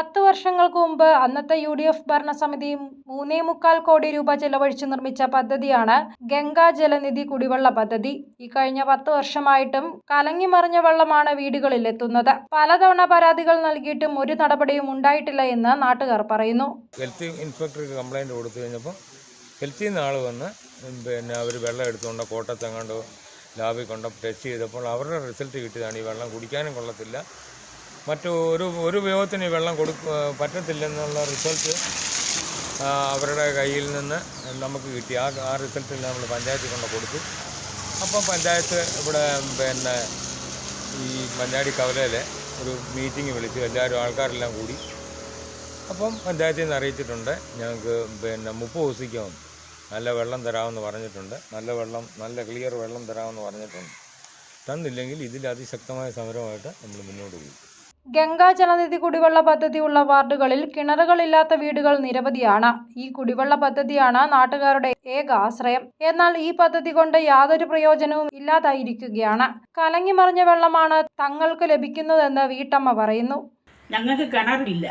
പത്ത് വർഷങ്ങൾക്ക് മുമ്പ് അന്നത്തെ യു ഡി എഫ് ഭരണസമിതി മൂന്നേ മുക്കാൽ കോടി രൂപ ചെലവഴിച്ച് നിർമ്മിച്ച പദ്ധതിയാണ് ഗംഗാ ജലനിധി കുടിവെള്ള പദ്ധതി. ഈ കഴിഞ്ഞ പത്ത് വർഷമായിട്ടും കലങ്ങി മറിഞ്ഞ വെള്ളമാണ് വീടുകളിൽ എത്തുന്നത്. പലതവണ പരാതികൾ നൽകിയിട്ടും ഒരു നടപടിയും ഉണ്ടായിട്ടില്ല എന്ന് നാട്ടുകാർ പറയുന്നു. ഹെൽത്ത് ഇൻസ്പെക്ടർക്ക് കംപ്ലൈന്റ് കൊടുത്തു കഴിഞ്ഞപ്പോൾ ഹെൽത്തിൽ നിന്ന് ആൾ വന്ന് പിന്നെ അവർ വെള്ളം എടുത്തുകൊണ്ട് കോട്ടത്തെങ്ങാണ്ട് ലാബിൽ കൊണ്ട് ടെസ്റ്റ് ചെയ്തപ്പോൾ അവരുടെ റിസൾട്ട് കിട്ടിയതാണ്. ഈ വെള്ളം കുടിക്കാനും കൊള്ളത്തില്ല. മറ്റു ഒരു ഒരു ഉപയോഗത്തിന് വെള്ളം കൊടുക്ക പറ്റത്തില്ലെന്നുള്ള റിസൾട്ട് അവരുടെ കയ്യിൽ നിന്ന് നമുക്ക് കിട്ടി. ആ ആ റിസൾട്ടിൽ നമ്മൾ പഞ്ചായത്തിൽ കൊണ്ട് കൊടുത്തു. അപ്പം പഞ്ചായത്ത് ഇവിടെ പിന്നെ ഈ മഞ്ഞാടി കവലയിലെ ഒരു മീറ്റിംഗ് വിളിച്ചു. എല്ലാവരും ആൾക്കാരെല്ലാം കൂടി. അപ്പം പഞ്ചായത്തിൽ നിന്ന് അറിയിച്ചിട്ടുണ്ട്. ഞങ്ങൾക്ക് പിന്നെ മുപ്പത് ദിവസിക്കും നല്ല വെള്ളം തരാമെന്ന് പറഞ്ഞിട്ടുണ്ട്. നല്ല വെള്ളം നല്ല ക്ലിയർ വെള്ളം തരാമെന്ന് പറഞ്ഞിട്ടുണ്ട്. തന്നില്ലെങ്കിൽ ഇതിൽ അതിശക്തമായ സമരമായിട്ട് നമ്മൾ മുന്നോട്ട് പോകും. ഗംഗാ ജലനിധി കുടിവെള്ള പദ്ധതി ഉള്ള വാർഡുകളിൽ കിണറുകളില്ലാത്ത വീടുകൾ നിരവധിയാണ്. ഈ കുടിവെള്ള പദ്ധതിയാണ് നാട്ടുകാരുടെ ഏക ആശ്രയം. എന്നാൽ ഈ പദ്ധതി കൊണ്ട് യാതൊരു പ്രയോജനവും ഇല്ലാതായിരിക്കുകയാണ്. കലങ്ങി മറിഞ്ഞ വെള്ളമാണ് തങ്ങൾക്ക് ലഭിക്കുന്നതെന്ന് വീട്ടമ്മ പറയുന്നു. ഞങ്ങൾക്ക് കിണറില്ല.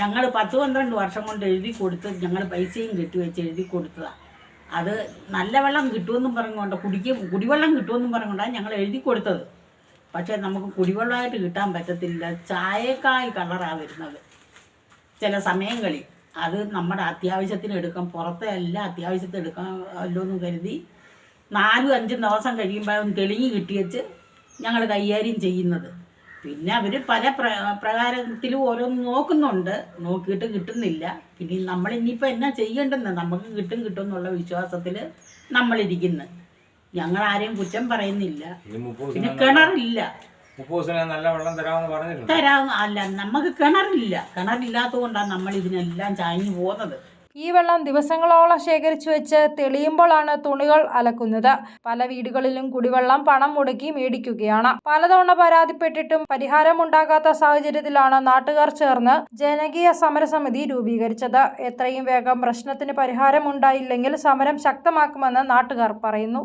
ഞങ്ങൾ പത്ത് പന്ത്രണ്ട് വർഷം കൊണ്ട് എഴുതി കൊടുത്ത് ഞങ്ങൾ പൈസയും കെട്ടിവെച്ച് എഴുതി കൊടുത്തതാണ് അത് നല്ല വെള്ളം കിട്ടുമെന്നും പറഞ്ഞുകൊണ്ട് കുടിക്കും കുടിവെള്ളം കിട്ടുമെന്നും പറഞ്ഞുകൊണ്ടാണ് ഞങ്ങൾ എഴുതി കൊടുത്തത്. പക്ഷേ നമുക്ക് കുടിവെള്ളമായിട്ട് കിട്ടാൻ പറ്റത്തില്ല. ചായക്കായ് കളറാണ് വരുന്നത്. ചില സമയങ്ങളിൽ അത് നമ്മുടെ അത്യാവശ്യത്തിന് എടുക്കാം. പുറത്തെ എല്ലാം അത്യാവശ്യത്തിന് എടുക്കാമല്ലോ എന്ന് കരുതി നാലും അഞ്ചും ദിവസം കഴിയുമ്പോൾ തെളിഞ്ഞ് കിട്ടിയച്ച് ഞങ്ങൾ കൈകാര്യം ചെയ്യുന്നത്. പിന്നെ അവർ പല പ്ര പ്രകാരത്തിലും ഓരോന്ന് നോക്കുന്നുണ്ട്. നോക്കിയിട്ട് കിട്ടുന്നില്ല. പിന്നെ നമ്മൾ ഇനിയിപ്പോൾ എന്നാ ചെയ്യേണ്ടെന്ന് നമുക്ക് കിട്ടും കിട്ടും എന്നുള്ള വിശ്വാസത്തിൽ നമ്മളിരിക്കുന്നു. ഞങ്ങൾ ആരെയും കുറ്റം പറയുന്നില്ല. പിന്നെ കിണറില്ല. നല്ല വെള്ളം തരാമെന്ന് പറഞ്ഞിട്ടുണ്ട്. തരാം. അല്ല നമുക്ക് കിണറില്ല. കിണറില്ലാത്തത് കൊണ്ടാണ് നമ്മൾ ഇതിനെല്ലാം ചാഞ്ഞു പോകുന്നത്. ഈ വെള്ളം ദിവസങ്ങളോളം ശേഖരിച്ചു വെച്ച് തെളിയുമ്പോഴാണ് തുണികൾ അലക്കുന്നത്. പല വീടുകളിലും കുടിവെള്ളം പണം മുടക്കി മേടിക്കുകയാണ്. പലതവണ പരാതിപ്പെട്ടിട്ടും പരിഹാരം ഉണ്ടാകാത്ത സാഹചര്യത്തിലാണ് നാട്ടുകാർ ചേർന്ന് ജനകീയ സമരസമിതി രൂപീകരിച്ചത്. എത്രയും വേഗം പ്രശ്നത്തിന് പരിഹാരമുണ്ടായില്ലെങ്കിൽ സമരം ശക്തമാക്കുമെന്ന് നാട്ടുകാർ പറയുന്നു.